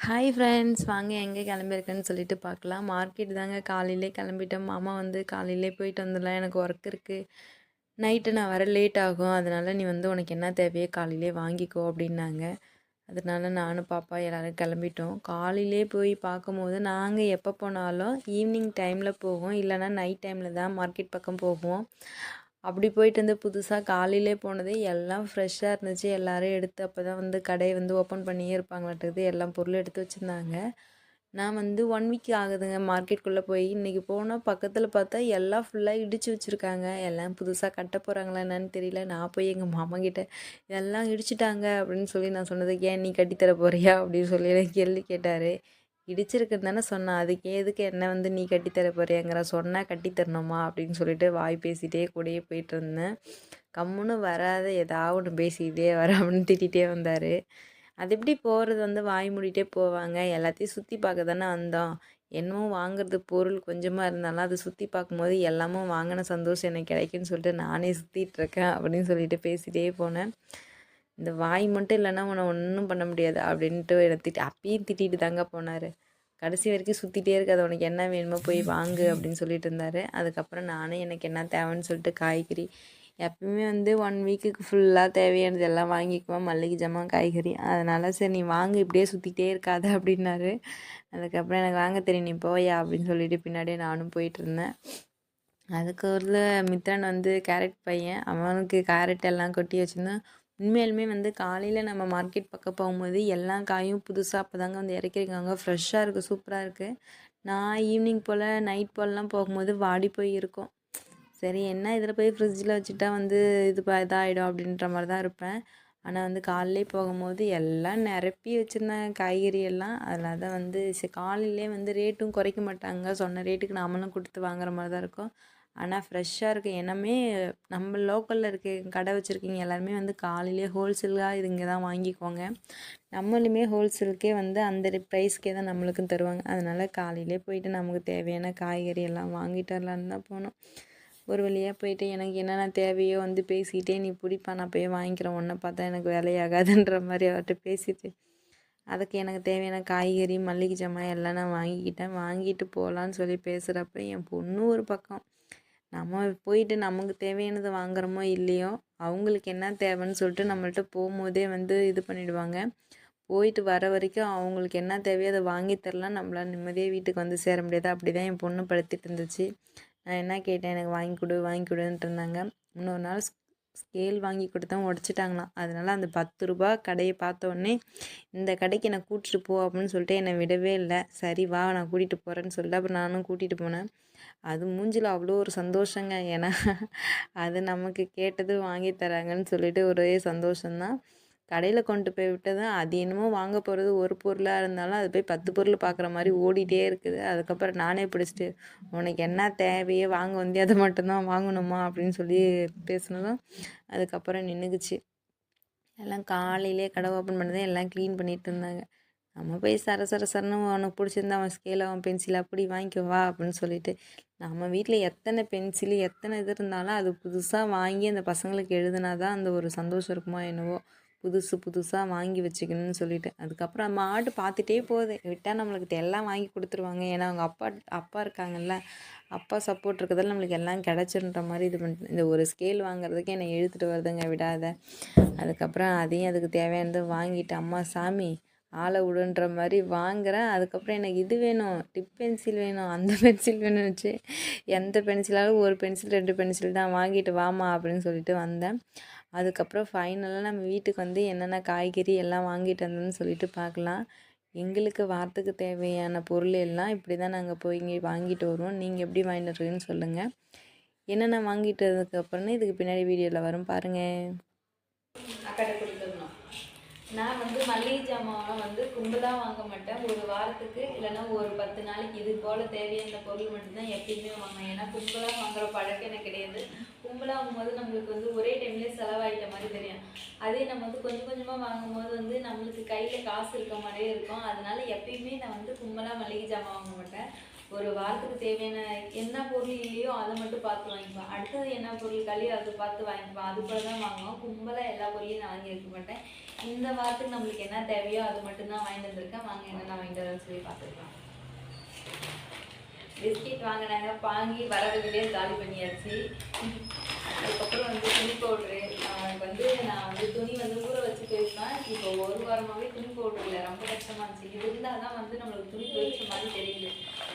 Hi friends வாங்க எங்கே கிளம்பியிருக்கேன்னு சொல்லிட்டு பார்க்கலாம். மார்க்கெட் தாங்க. காலையிலே கிளம்பிட்டோம் மாமா வந்து காலையிலே போயிட்டு வந்துடலாம். எனக்கு ஒர்க் இருக்குது நைட்டு நான் வர லேட் ஆகும். அதனால் நீ வந்து உனக்கு என்ன தேவையோ காலையிலே வாங்கிக்கோ அப்படின்னாங்க. அதனால நானும் பாப்பா எல்லோரும் கிளம்பிட்டோம். காலையிலே போய் பார்க்கும்போது நாங்கள் எப்போ போனாலும் ஈவினிங் டைமில் போவோம். இல்லைனா நைட் டைமில் தான் மார்க்கெட் பக்கம் போவோம். அப்படி போயிட்டு வந்து புதுசாக காலையிலே போனது எல்லாம் ஃப்ரெஷ்ஷாக இருந்துச்சு. எல்லோரும் எடுத்து அப்போ தான் வந்து கடையை வந்து ஓப்பன் பண்ணியே இருப்பாங்களாட்டுக்குது. எல்லாம் பொருள் எடுத்து வச்சுருந்தாங்க. நான் வந்து ஒன் வீக் ஆகுதுங்க. மார்க்கெட்டுக்குள்ளே போய் இன்றைக்கி போனால் பக்கத்தில் பார்த்தா எல்லாம் ஃபுல்லாக இடித்து வச்சுருக்காங்க. எல்லாம் புதுசாக கட்ட போகிறாங்களா என்னன்னு தெரியல. நான் போய் எங்கள் மாமா கிட்டே எல்லாம் இடிச்சிட்டாங்க அப்படின்னு சொல்லி நான் சொன்னது ஏன் நீ கட்டித்தர போறியா? அப்படின்னு சொல்லி கேள்வி கேட்டார். இடிச்சிருக்குன்னு தானே சொன்னான் அதுக்கு எதுக்கு என்ன வந்து நீ கட்டித்தர போறியாங்கிற? சொன்னால் கட்டித்தரணுமா அப்படின்னு சொல்லிட்டு வாய் பேசிகிட்டே கூடயே போயிட்டு இருந்தேன். கம்முன்னு வராத ஏதாவது ஒன்று பேசிக்கிட்டே வர அப்படின்னு திட்டிகிட்டே வந்தார். அது எப்படி போகிறது வந்து வாய் மூடிட்டே போவாங்க. எல்லாத்தையும் சுற்றி பார்க்க தானே வந்தோம். என்னமோ வாங்குறது பொருள் கொஞ்சமாக இருந்தாலும் அதை சுற்றி பார்க்கும்போது எல்லாமும் வாங்கின சந்தோஷம் எனக்கு கிடைக்குன்னு சொல்லிட்டு நானே சுற்றிட்டுருக்கேன் அப்படின்னு சொல்லிட்டு பேசிகிட்டே போனேன். இந்த வாய் மட்டும் இல்லைன்னா உன்னை ஒன்றும் பண்ண முடியாது அப்படின்ட்டு என்னை திட்டி அப்பயும் திட்டிட்டு தாங்க போனார். கடைசி வரைக்கும் சுற்றிட்டே இருக்காது. உனக்கு என்ன வேணுமோ போய் வாங்கு அப்படின்னு சொல்லிட்டு இருந்தார். அதுக்கப்புறம் நானே எனக்கு என்ன தேவைன்னு சொல்லிட்டு காய்கறி. எப்பயுமே வந்து ஒன் வீக்குக்கு ஃபுல்லாக தேவையானது எல்லாம் வாங்கிக்குவேன் மல்லிகை ஜாமான் காய்கறி. அதனால் சரி நீ வாங்க இப்படியே சுற்றிட்டே இருக்காது அப்படின்னாரு. அதுக்கப்புறம் எனக்கு வாங்க தெரியும் நீ போயா அப்படின்னு சொல்லிட்டு பின்னாடியே நானும் போயிட்டு இருந்தேன். அதுக்கு ஒரு மித்ரன் வந்து கேரட் பையன். அவனுக்கு கேரட் எல்லாம் கொட்டி வச்சுருந்தேன். உண்மையாலுமே வந்து காலையில் நம்ம மார்க்கெட் பக்கம் போகும்போது எல்லா காயும் புதுசாக அப்போ தாங்க வந்து இறக்கிருக்காங்க ஃப்ரெஷ்ஷாக இருக்குது சூப்பராக இருக்குது நான் ஈவினிங் போல் நைட் போலலாம் போகும்போது வாடி போய் இருக்கும். சரி என்ன இதில் போய் ஃப்ரிட்ஜில் வச்சுட்டா வந்து இது இதாகிடும் அப்படின்ற மாதிரி தான் இருப்பேன். ஆனால் வந்து காலையிலே போகும்போது எல்லாம் நிரப்பி வச்சுருந்தேன் காய்கறி எல்லாம் அதில் தான் வந்து சரி காலையிலே வந்து ரேட்டும் குறைக்க மாட்டாங்க. சொன்ன ரேட்டுக்கு நாமளும் கொடுத்து வாங்குற மாதிரி தான் இருக்கும். ஆனால் ஃப்ரெஷ்ஷாக இருக்குது என்னமே நம்ம லோக்கலில் இருக்க கடை வச்சுருக்கீங்க எல்லாருமே வந்து காலையிலே ஹோல்சேலாக இது இங்கே தான் வாங்கிக்கோங்க நம்மளுமே ஹோல்சேலுக்கே வந்து அந்த ப்ரைஸ்க்கே தான் நம்மளுக்கும் தருவாங்க. அதனால் காலையிலே போயிட்டு நமக்கு தேவையான காய்கறி எல்லாம் வாங்கிட்டு வரலான்னு தான் போனோம். ஒரு வழியாக போயிட்டு எனக்கு என்னென்ன தேவையோ வந்து பேசிக்கிட்டே நீ பிடிப்பா நான் போய் வாங்கிக்கிறேன். ஒன்றை பார்த்தா எனக்கு வேலையாகாதுன்ற மாதிரி அவர்கிட்ட பேசிட்டு அதுக்கு எனக்கு தேவையான காய்கறி மல்லிகை ஜாமான் எல்லாம் நான் வாங்கிக்கிட்டேன். வாங்கிட்டு போகலான்னு சொல்லி பேசுகிறப்ப என் பொண்ணு ஒரு பக்கம். நம்ம போயிட்டு நமக்கு தேவையானதை வாங்குறோமோ இல்லையோ அவங்களுக்கு என்ன தேவைன்னு சொல்லிட்டு நம்மள்ட்ட போகும்போதே வந்து இது பண்ணிவிடுவாங்க போயிட்டு வர வரைக்கும் அவங்களுக்கு என்ன தேவையோ அதை வாங்கி தரலாம். நம்மளால் நிம்மதியாக வீட்டுக்கு வந்து சேர முடியாது. அப்படி தான் என் பொண்ணு படுத்திட்டு இருந்துச்சு. நான் என்ன கேட்டேன்? எனக்கு வாங்கி கொடு வாங்கி கொடுன்ட்டு இருந்தாங்க. இன்னொரு நாள் ஸ்கேல் வாங்கி கொடுத்தா உடச்சிட்டாங்களாம். அதனால் அந்த பத்து ரூபா கடையை பார்த்தோன்னே இந்த கடைக்கு என்னை கூட்டிகிட்டு போ அப்படின்னு சொல்லிட்டு என்னை விடவே இல்லை. சரி வா நான் கூட்டிகிட்டு போகிறேன்னு சொல்லிட்டு அப்புறம் நானும் கூட்டிகிட்டு போனேன். அது மூஞ்சில் அவ்வளோ ஒரு சந்தோஷங்க. ஏன்னா அது நமக்கு கேட்டது வாங்கி தராங்கன்னு சொல்லிட்டு ஒரே சந்தோஷம்தான் கடையில் கொண்டு போய் விட்டது அது என்னமோ வாங்க போகிறது ஒரு பொருளாக இருந்தாலும் அது போய் பத்து பொருள் பார்க்குற மாதிரி ஓடிட்டே இருக்குது. அதுக்கப்புறம் நானே பிடிச்சிட்டு உனக்கு என்ன தேவையோ வாங்க வந்து அதை மட்டும்தான் வாங்கணுமா? அப்படின்னு சொல்லி பேசினதும் அதுக்கப்புறம் நின்றுக்குச்சு எல்லாம் காலையிலே கடை ஓப்பன் பண்ணதே எல்லாம் க்ளீன் பண்ணிகிட்டு இருந்தாங்க. நம்ம போய் சர சர சரன்னு அவனுக்கு பிடிச்சிருந்தா அவன் ஸ்கேல் அவன் பென்சில் அப்படி வாங்கிக்கோ வா அப்படின்னு சொல்லிட்டு நம்ம வீட்டில் எத்தனை பென்சிலு எத்தனை இது இருந்தாலும் அது புதுசாக வாங்கி அந்த பசங்களுக்கு எழுதுனா தான் அந்த ஒரு சந்தோஷம் இருக்குமோ என்னவோ புதுசு புதுசாக வாங்கி வச்சுக்கணும்னு சொல்லிட்டு. அதுக்கப்புறம் நம்ம ஆட்டு பார்த்துட்டே போகுது. விட்டால் நம்மளுக்கு எல்லாம் வாங்கி கொடுத்துருவாங்க. ஏன்னா அவங்க அப்பா அப்பா இருக்காங்கல்ல அப்பா சப்போர்ட் இருக்கிறதால நம்மளுக்கு எல்லாம் கிடச்சிருன்ற மாதிரி இது பண்ணிட்டு இந்த ஒரு ஸ்கேல் வாங்குறதுக்கு என்னை எழுத்துட்டு வருதுங்க விடாத. அதுக்கப்புறம் அதையும் அதுக்கு தேவையானது வாங்கிட்டு அம்மா சாமி ஆளை விடுன்ற மாதிரி வாங்குகிறேன் அதுக்கப்புறம் எனக்கு இது வேணும் டிப் பென்சில் வேணும் அந்த பென்சில் வேணும்னு வச்சு எந்த பென்சிலாலும் ஒரு பென்சில் ரெண்டு பென்சில் தான் வாங்கிட்டு வாமா அப்படின்னு சொல்லிட்டு வந்தேன். அதுக்கப்புறம் ஃபைனலாக நம்ம வீட்டுக்கு வந்து என்னென்ன காய்கறி எல்லாம் வாங்கிட்டு வந்தோம்னு சொல்லிட்டு பார்க்கலாம். எங்களுக்கு வாரத்துக்கு தேவையான பொருள் எல்லாம் இப்படி தான் நாங்கள் போய் இங்கே வாங்கிட்டு வருவோம். நீங்கள் எப்படி வாங்கிட்டு வரீங்கன்னு சொல்லுங்கள் என்னென்ன வாங்கிட்டு வந்ததுக்கப்புறம் இதுக்கு பின்னாடி வீடியோவில் வரும் பாருங்கள் நான் வந்து மளிகை ஜாமான் வந்து கும்பலாக வாங்க மாட்டேன். ஒரு வாரத்துக்கு இல்லைன்னா ஒரு பத்து நாளைக்கு இது போல் தேவையான பொருள் மட்டும்தான் எப்பயுமே வாங்குவேன். ஏன்னா கும்பலாக வாங்குற பழக்கம் எனக்கு கிடையாது. கும்பலாக வாங்கும்போது நம்மளுக்கு வந்து ஒரே டைம்லேயே செலவாகிட்ட மாதிரி தெரியும். அதே நம்ம வந்து கொஞ்சம் கொஞ்சமாக வாங்கும்போது வந்து நம்மளுக்கு கையில் காசு இருக்க மாதிரியே இருக்கும். அதனால எப்பயுமே நான் வந்து கும்பலாக மளிகை ஜாமான் வாங்க மாட்டேன். ஒரு வாரத்துக்கு தேவையான என்ன பொருள் இல்லையோ அதை மட்டும் பார்த்து வாங்கிப்பேன். அடுத்தது என்ன பொருள் கழியோ அதை பார்த்து வாங்கிப்பேன். அது போல தான் வாங்குவோம். கும்பலாக எல்லா பொருளையும் நான் வாங்கி மாட்டேன். இந்த வாரத்துக்கு நம்மளுக்கு என்ன தேவையோ அது மட்டும்தான் வாங்கிட்டு வந்திருக்கேன். வாங்க என்னென்ன வாங்கிட்டு வரேன்னு சொல்லி பார்த்துக்கலாம். பிஸ்கெட் வாங்கினாங்க. வாங்கி வரதுலேயே காலி பண்ணியாச்சு. அதுக்கப்புறம் வந்து துணி பவுட்ரு. அவனுக்கு வந்து நான் வந்து துணி வந்து ஊற வச்சு போயிருந்தேன் இப்போ ஒரு வாரமாகவே துணி பவுட்ரு இல்லை. ரொம்ப கஷ்டமாக இருந்துச்சு. இது இருந்தால் தான் வந்து நம்மளுக்கு துணி துவைச்ச மாதிரி தெரியுது.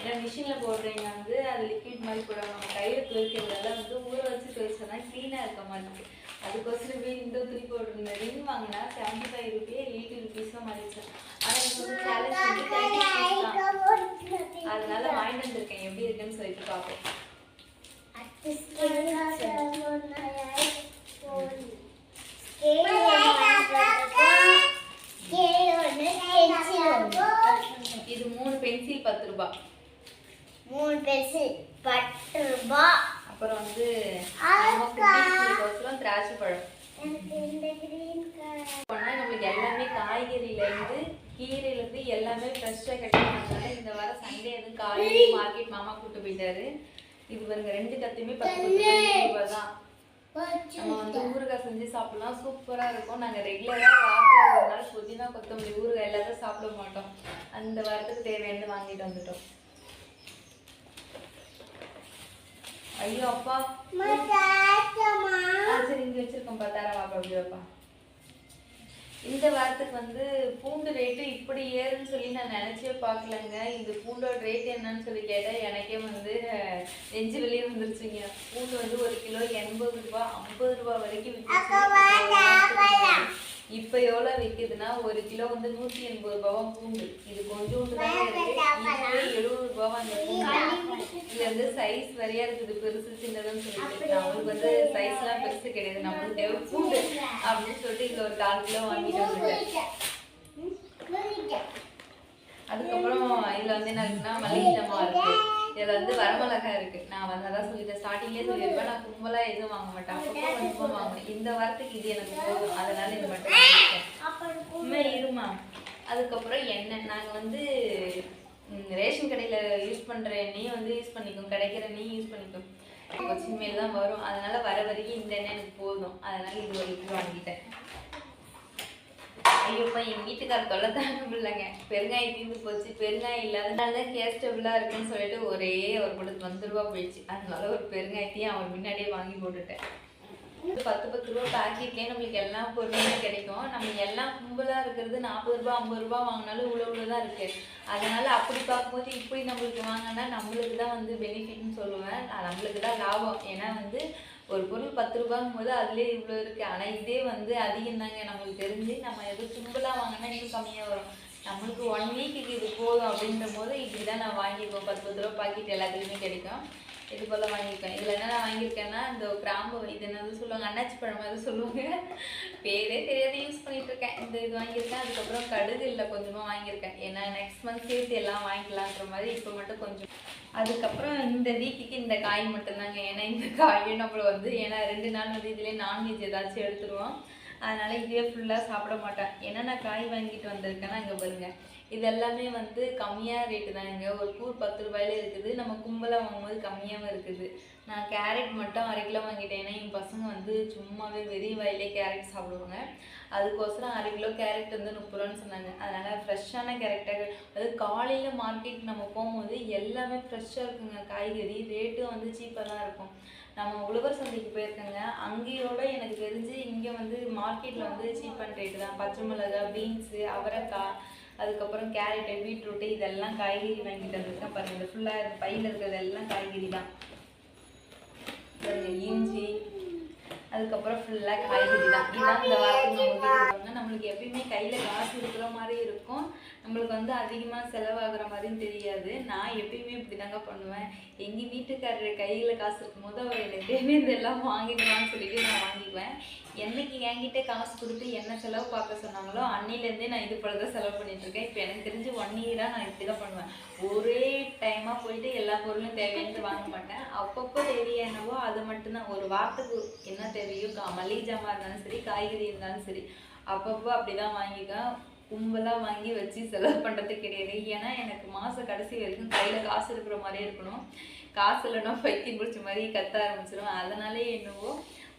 ஏன்னா மிஷினில் போடுறீங்க வந்து அது லிக்விட் மாதிரி போடுறாங்க நம்ம கையில் துவைக்கிறதால வந்து ஊற வச்சு துவைச்சா தான் க்ளீனாக இருக்க இருக்கு. அதுக்கோசரம் போய் இந்த துணி பவுட்ரு இந்த ரிங் வாங்கினா செவன்ட்டி ஃபைவ் ருபி எயிட்டி ருபீஸாக மாறிடுச்சு ஆனால் எனக்கு வந்து சேலஞ்ச் வந்து தேர்ட்டி அதனால வாங்கிட்டு வந்திருக்கேன். எப்படி இருக்குன்னு சொல்லிட்டு பார்ப்போம். இது மூணு பென்சில் பத்து ரூபாய் பென்சில் பத்து ரூபாய் அப்புறம் வந்து திராட்சை பழம். நம்மளுக்கு எல்லாமே காய்கறியில இருந்து கீரையில இருந்து எல்லாமே ஃப்ரெஷ்ஷாக கிடைக்கிறதுனால இந்த வாரம் சண்டே எதுவும் காலையில மார்க்கெட் மாமா கூட்டு போயிட்டாரு. இது பாருங்க ரெண்டு கத்தையுமே பத்து ரூபாய் தான் நம்ம வந்து ஊறுகாய் செஞ்சு சாப்பிடலாம். சூப்பரா இருக்கும். நாங்க ரெகுலரா வாரத்துல ஒரு நாள் புதினா கொத்தமல்லி ஊறுகாய் எல்லாத்தையும் சாப்பிட மாட்டோம். அந்த வாரத்துக்கு தேவையானது வாங்கிட்டு வந்துட்டோம். ஐயோ அப்பா. சரி இங்க வச்சிருக்கோம் பத்தாயிரம் வாப்பா அப்படி வாப்பா. இந்த வாரத்துக்கு வந்து பூண்டு ரேட்டு இப்படி ஏறுன்னு சொல்லி நான் நினைச்சே பார்க்கலங்க. இந்த பூண்டோட ரேட் என்னன்னு சொல்லி கேட்டா எனக்கே வந்து நெஞ்சு வெளியே வந்துருச்சுங்க. பூண்டு வந்து ஒரு கிலோ எண்பது ரூபாய் ஐம்பது ரூபாய் வரைக்கும் வித்துச்சு. இப்ப எவ்வளவு விக்குதுன்னா ஒரு கிலோ வந்து நூத்தி எண்பது ரூபாவா பூண்டு. இது கொஞ்சோண்டு தான் இருக்கு. இதுவே எழுபது ரூபாவா அந்த பூண்டு. இதுல வந்து சைஸ் வரையா இருக்குது. பெருசு சின்னதுன்னு சொல்லிட்டு. நம்மளுக்கு வந்து சைஸ் எல்லாம் பெருசு கிடையாது. நம்மளுக்கு தேவை பூண்டு அப்படின்னு சொல்லிட்டு இதுல ஒரு கால் கிலோ வாங்கிட்டு வந்துட்டேன். அதுக்கப்புறம் இதுல வந்து என்ன இருக்குன்னா மல்லிகை ஜாமான் இருக்கு. இதுல வந்து வரமிளகாய் இருக்கு. நான் வந்து அதான் சொல்லிட்டேன். ஸ்டார்டிங்லேயே சொல்லியிருப்பேன். நான் கும்பலா எதுவும் வாங்க மாட்டேன். அப்பப்போ கொஞ்சமா வாங்குவேன் இந்த வாரத்துக்கு இது எனக்கு போதும். அதனால இது மட்டும் உண்மை இருமா அதுக்கப்புறம் எண்ணெய். நாங்க வந்து ரேஷன் கடையில யூஸ் பண்ற எண்ணெயும் வந்து யூஸ் பண்ணிக்கோம் கிடைக்கிற எண்ணெயும் யூஸ் பண்ணிக்கோம் கொச்சின் மேல் தான் வரும். அதனால வர வரைக்கும் இந்த எண்ணெய் எனக்கு போதும். அதனால இது ஒரு வாங்கிட்டேன். ஐயோப்பா என் வீட்டுக்கார தொல்லை தாங்க முடியலங்க பெருங்காயம் தீர்ந்து போச்சு பெருங்காயம் இல்லாதனால தான் கேஸ் இருக்குன்னு சொல்லிட்டு ஒரே ஒரு கொடுத்து வந்து ரூபா போயிடுச்சு. அதனால ஒரு பெருங்காயத்தையும் அவன் முன்னாடியே வாங்கி போட்டுட்டேன். பத்து பத்து ரூபா பேக்கெட்லேயே நம்மளுக்கு எல்லா பொருளுமே கிடைக்கும். நம்ம எல்லாம் கும்பலாக இருக்கிறது நாற்பது ரூபா ஐம்பது ரூபா வாங்கினாலும் இவ்வளோ இவ்வளோ தான் இருக்குது அதனால அப்படி பார்க்கும்போது இப்படி நம்மளுக்கு வாங்கினா நம்மளுக்கு தான் வந்து பெனிஃபிட்னு சொல்லுவேன். நம்மளுக்கு தான் லாபம். ஏன்னா வந்து ஒரு பொருள் பத்து ரூபாங்கும் போது அதுலேயே இவ்வளோ இருக்குது ஆனால் இதே வந்து அதிகம் தாங்க நம்மளுக்கு தெரிஞ்சு நம்ம எதுவும் சிம்பிளாக வாங்கினா இன்னும் கம்மியாக வரும். நம்மளுக்கு ஒன் வீக்குக்கு இது போதும் அப்படின்ற போது இப்படி தான் நான் வாங்கிப்போம் பத்து பத்து ரூபா பாக்கெட் எல்லாத்துலேயுமே கிடைக்கும். இது போல் வாங்கியிருக்கேன். இதில் என்ன நான் வாங்கியிருக்கேன்னா இந்த கிராம்பு இது என்னது சொல்லுவாங்க அண்ணாச்சி பழம் அது சொல்லுவாங்க. பேரே தெரியாது யூஸ் பண்ணிகிட்ருக்கேன் இருக்கேன். இந்த இது வாங்கியிருக்கேன். அதுக்கப்புறம் கடுகு இல்லை கொஞ்சமாக வாங்கியிருக்கேன். ஏன்னா நெக்ஸ்ட் மந்த் சேர்த்து எல்லாம் வாங்கிக்கலான்ற மாதிரி இப்போ மட்டும் கொஞ்சம். அதுக்கப்புறம் இந்த வீக்குக்கு இந்த காய் மட்டும்தாங்க. ஏன்னா இந்த காயும் நம்மள வந்து ஏன்னா ரெண்டு நாள் வந்து இதுலேயே நான்வெஜ் ஏதாச்சும் எடுத்துருவோம். அதனால் இதுவே ஃபுல்லாக சாப்பிட மாட்டேன். ஏன்னா நான் காய் வாங்கிட்டு வந்திருக்கேன்னா இங்கே பாருங்கள் இது எல்லாமே வந்து கம்மியாக ரேட்டு தாங்க ஒரு கூர் பத்து ரூபாயில இருக்குது. நம்ம கும்பலாக வாங்கும்போது கம்மியாகவும் இருக்குது. நான் கேரட் மட்டும் அரை கிலோ வாங்கிட்டேன். ஏன்னா என் பசங்க வந்து சும்மாவே வெறும் வாயிலே கேரட் சாப்பிடுவாங்க. அதுக்கோசரம் அரை கிலோ கேரட் வந்து முப்பது ரூபான்னு சொன்னாங்க. அதனால் ஃப்ரெஷ்ஷான கேரட்டாக அது காலையில் மார்க்கெட் நம்ம போகும்போது எல்லாமே ஃப்ரெஷ்ஷாக இருக்குங்க. காய்கறி ரேட்டும் வந்து சீப்பாக தான் இருக்கும். நம்ம உழவர் சந்தைக்கு போயிருக்கோங்க. அங்கேயோட எனக்கு தெரிஞ்சு இங்கே வந்து மார்க்கெட்டில் வந்து சீப் அண்ட் ரேட்டு தான். பச்சை மிளகாய் பீன்ஸு அவரைக்காய் அதுக்கப்புறம் கேரட்டு பீட்ரூட்டு இதெல்லாம் காய்கறி வாங்கிட்டு வந்துருக்கேன். பாருங்கள் இது ஃபுல்லாக பையில் இருக்கிறது எல்லாம் காய்கறி தான் பாருங்க இஞ்சி அதுக்கப்புறம் ஃபுல்லாக காய்கறி தான். இதான் இந்த வாரத்துக்கு நம்ம கொடுப்பாங்க நம்மளுக்கு எப்பயுமே கையில் காசு இருக்கிற மாதிரி இருக்கும். நம்மளுக்கு வந்து அதிகமாக செலவாகிற மாதிரியும் தெரியாது. நான் எப்பயுமே இப்படி தாங்க பண்ணுவேன். எங்கள் வீட்டுக்காரர் கையில் காசு இருக்கும்போது அவர் எனக்கு இதெல்லாம் எல்லாம் வாங்கிக்கலாம்னு சொல்லிட்டு நான் வாங்கிக்குவேன். என்னைக்கு என்கிட்ட காசு கொடுத்து என்ன செலவு பார்க்க சொன்னாங்களோ அன்னிலேருந்தே நான் இது போல தான் செலவு பண்ணிட்டு இருக்கேன். இப்போ எனக்கு தெரிஞ்சு ஒன் இயராக நான் இப்படி தான் பண்ணுவேன். ஒரே டைமாக போயிட்டு எல்லா பொருளும் தேவையானது வாங்க மாட்டேன். அப்பப்போ தேவையானவோ அது மட்டும்தான். ஒரு வாரத்துக்கு என்ன தேவையோ கா மளிகை ஜாமான் இருந்தாலும் சரி காய்கறி இருந்தாலும் சரி அப்பப்போ அப்படி தான் வாங்கிக்கேன் கும்பலாக வாங்கி வச்சு செலவு பண்ணுறது கிடையாது. ஏன்னா எனக்கு மாத கடைசி வரைக்கும் கையில் காசு இருக்கிற மாதிரியே இருக்கணும். காசு இல்லைன்னா பைத்தியம் பிடிச்ச மாதிரி கத்த ஆரம்பிச்சிடும் அதனாலே என்னவோ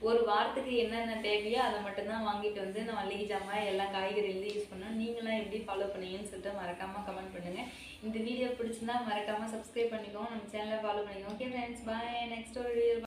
ஒரு வாரத்துக்கு என்னென்ன தேவையோ அதை மட்டும்தான் வாங்கிட்டு வந்து நான் மல்லிகை ஜாமான் எல்லா காய்கறிகளும் யூஸ் பண்ணோம் நீங்களாம் எப்படி ஃபாலோ பண்ணீங்கன்னு சொல்லிட்டு மறக்காமல் கமெண்ட் பண்ணுங்கள் இந்த வீடியோ பிடிச்சிருந்தா மறக்காமல் சப்ஸ்கிரைப் பண்ணிக்கோங்க. நம்ம சேனலை ஃபாலோ பண்ணிக்கோங்க. ஓகே ஃப்ரெண்ட்ஸ் பாய் நெக்ஸ்ட் ஒரு வீடியோ